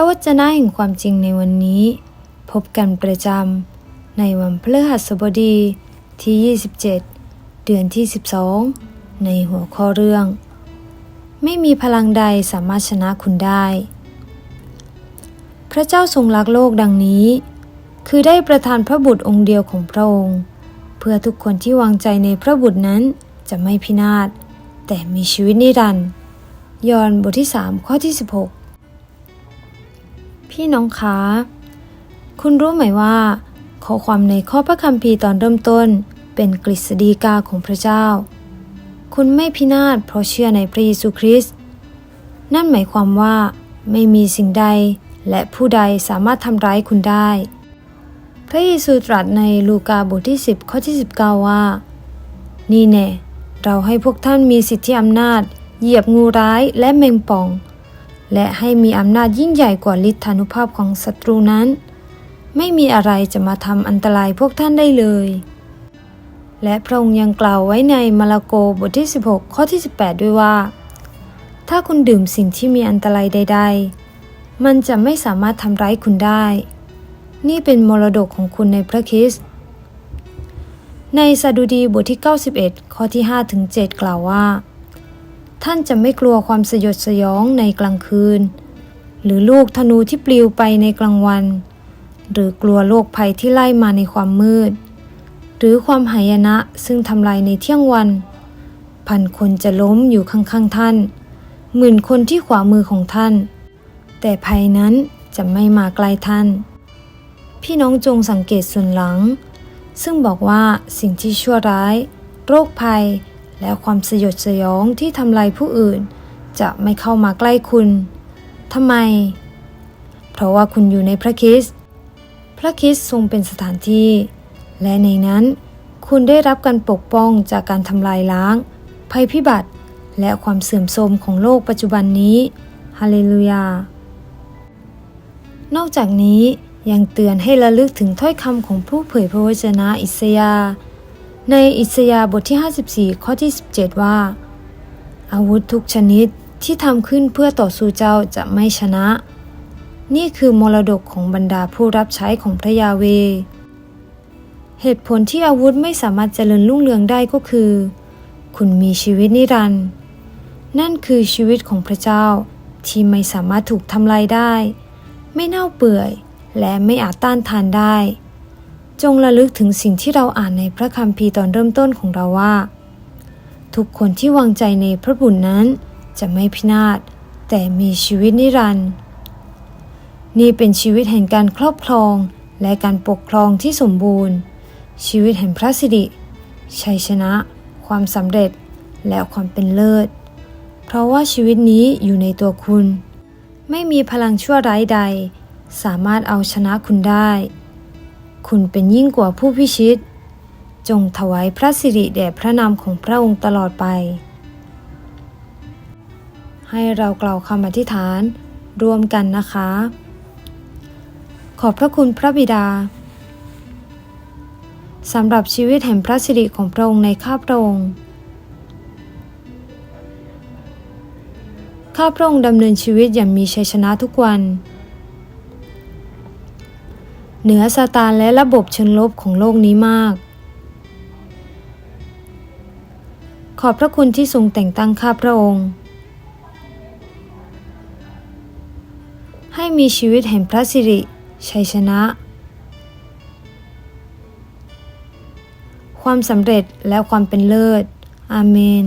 ระวจนะแห่งความจริงในวันนี้ พบกันประจำในวันพฤหัสบดีที่ 27 เดือนที่ 12 ในหัวข้อเรื่อง ไม่มีพลังใดสามารถชนะคุณได้ พระเจ้าทรงรักโลกดังนี้ คือได้ประทานพระบุตรองค์เดียวของพระองค์ เพื่อทุกคนที่วางใจในพระบุตรนั้นจะไม่พินาศแต่มีชีวิตนิรันดร์ยอห์นบทที่ 3 ข้อที่ 16 พี่น้องคะ คุณรู้ไหมว่า ข้อความในข้อพระคัมภีร์ตอนเริ่มต้น เป็นกฤษฎีกาของพระเจ้า คุณไม่พินาศเพราะเชื่อในพระเยซูคริสต์นั่นหมายความว่า ไม่มีสิ่งใดและผู้ใดสามารถทำร้ายคุณได้ พระเยซูตรัสในลูกาบทที่ 10 ข้อที่ 19 ว่า นี่แน่เราให้พวกท่านมีสิทธิอำนาจ เหยียบงูร้ายและแมงป่อง และให้มีอำนาจยิ่งใหญ่กว่าฤทธานุภาพของศัตรูนั้น ไม่มีอะไรจะมาทำอันตรายพวกท่านได้เลย และพระองค์ยังกล่าวไว้ในมาระโกบทที่ 16 ข้อที่ 18 ด้วยว่า ถ้าคุณดื่มสิ่งที่มีอันตรายใด ๆ มันจะไม่สามารถทำร้ายคุณได้ นี่เป็นมรดกของคุณในพระคริสต์ในสดุดีบทที่ 91 ข้อที่ 5 ถึง 7 กล่าวว่า ท่านจะไม่กลัวความสยดสยองในกลางคืน หรือลูกธนูที่ปลิวไปในกลางวัน หรือกลัวโรคภัยที่ไล่มาในความมืด หรือความหายนะซึ่งทำลายในเที่ยงวัน พันคนจะล้มอยู่ข้างๆท่าน หมื่นคนที่ขวามือของท่าน แต่ภัยนั้นจะไม่มาใกล้ท่าน พี่น้องจงสังเกตส่วนหลัง ซึ่งบอกว่าสิ่งที่ชั่วร้าย โรคภัย และความสยดสยองที่ทำลายผู้อื่น จะไม่เข้ามาใกล้คุณทำไม เพราะว่าคุณอยู่ในพระคริสต์พระคริสต์ทรงเป็นสถานที่ และในนั้น คุณได้รับการปกป้องจากการทำลายล้าง ภัยพิบัติ และความเสื่อมโทรมของโลกปัจจุบันนี้ฮาเลลูยานอกจากนี้ยังเตือนให้ระลึกถึงถ้อยคำของผู้เผยพระวจนะอิสยาห์ ในอิสยาห์บทที่ 54 ข้อที่ 17 ว่า อาวุธทุกชนิดที่ทำขึ้นเพื่อต่อสู้เจ้าจะไม่ชนะ นี่คือมรดกของบรรดาผู้รับใช้ของพระยาเว เหตุผลที่อาวุธไม่สามารถเจริญรุ่งเรืองได้ก็คือ คุณมีชีวิตนิรันดร์นั่นคือชีวิตของพระเจ้าที่ไม่สามารถถูกทำลายได้ ไม่เน่าเปื่อย และไม่อาจต้านทานได้ จงระลึกถึงสิ่งที่เราอ่านในพระคัมภีร์ตอนเริ่มต้นของเราว่า ทุกคนที่วางใจในพระบุญนั้นจะไม่พินาศแต่มีชีวิตนิรันดร์นี่เป็นชีวิตแห่งการครอบครองและการปกครองที่สมบูรณ์ ชีวิตแห่งพระสิริชัยชนะ ความสำเร็จและความเป็นเลิศ เพราะว่าชีวิตนี้อยู่ในตัวคุณ ไม่มีพลังชั่วร้ายใด สามารถเอาชนะคุณได้ คุณเป็นยิ่งกว่าผู้พิชิต จงถวายพระสิริแด่พระนามของพระองค์ตลอดไป ให้เรากล่าวคำอธิษฐานร่วมกันนะคะ ขอบพระคุณพระบิดาสำหรับชีวิตแห่งพระสิริของพระองค์ในข้าพระองค์ ข้าพระองค์ดำเนินชีวิตอย่างมีชัยชนะทุกวัน เหนือซาตานและระบบเชิงลบของโลกนี้มาก ขอบพระคุณที่ทรงแต่งตั้งข้าพระองค์ ให้มีชีวิตแห่งพระสิริ ชัยชนะ ความสำเร็จและความเป็นเลิศ อาเมน